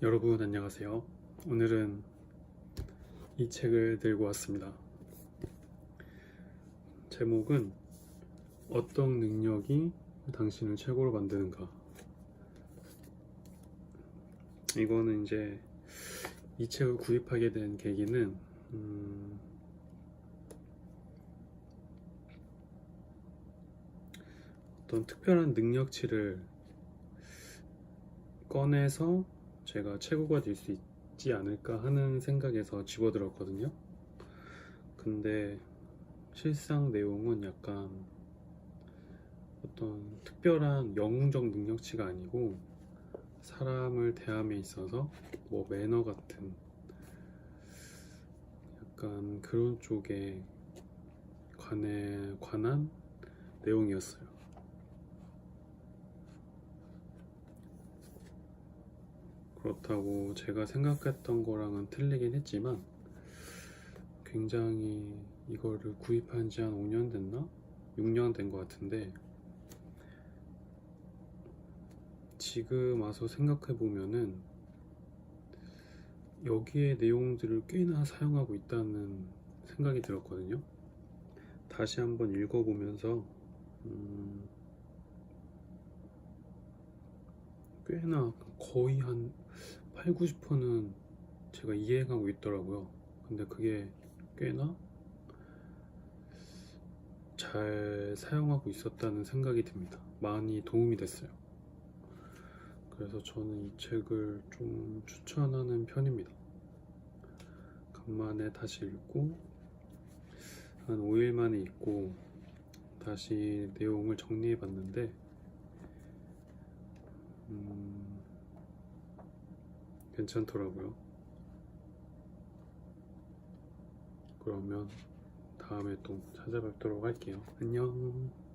여러분 안녕하세요. 오늘은 이 책을 들고 왔습니다. 제목은 어떤 능력이 당신을 최고로 만드는가. 이거는 이제 이 책을 구입하게 된 계기는 음, 어떤 특별한 능력치를 꺼내서 제가 최고가 될 수 있지 않을까 하는 생각에서 집어들었거든요. 근데 실상 내용은 약간 어떤 특별한 영웅적 능력치가 아니고 사람을 대함에 있어서 뭐 매너 같은 약간 그런 쪽에 관해 관한 내용이었어요. 그렇다고 제가 생각했던 거랑은 틀리긴 했지만 굉장히 이거를 구입한 지 한 5년 됐나? 6년 된 것 같은데 지금 와서 생각해 보면은 여기에 내용들을 꽤나 사용하고 있다는 생각이 들었거든요. 다시 한번 읽어보면서 음, 꽤나 거의 한 8, 90%는 제가 이해하고 있더라고요. 근데 그게 꽤나 잘 사용하고 있었다는 생각이 듭니다. 많이 도움이 됐어요. 그래서 저는 이 책을 좀 추천하는 편입니다. 간만에 다시 읽고 한 5일 만에 읽고 다시 내용을 정리해 봤는데 음, 괜찮더라고요. 그러면 다음에 또 찾아뵙도록 할게요. 안녕.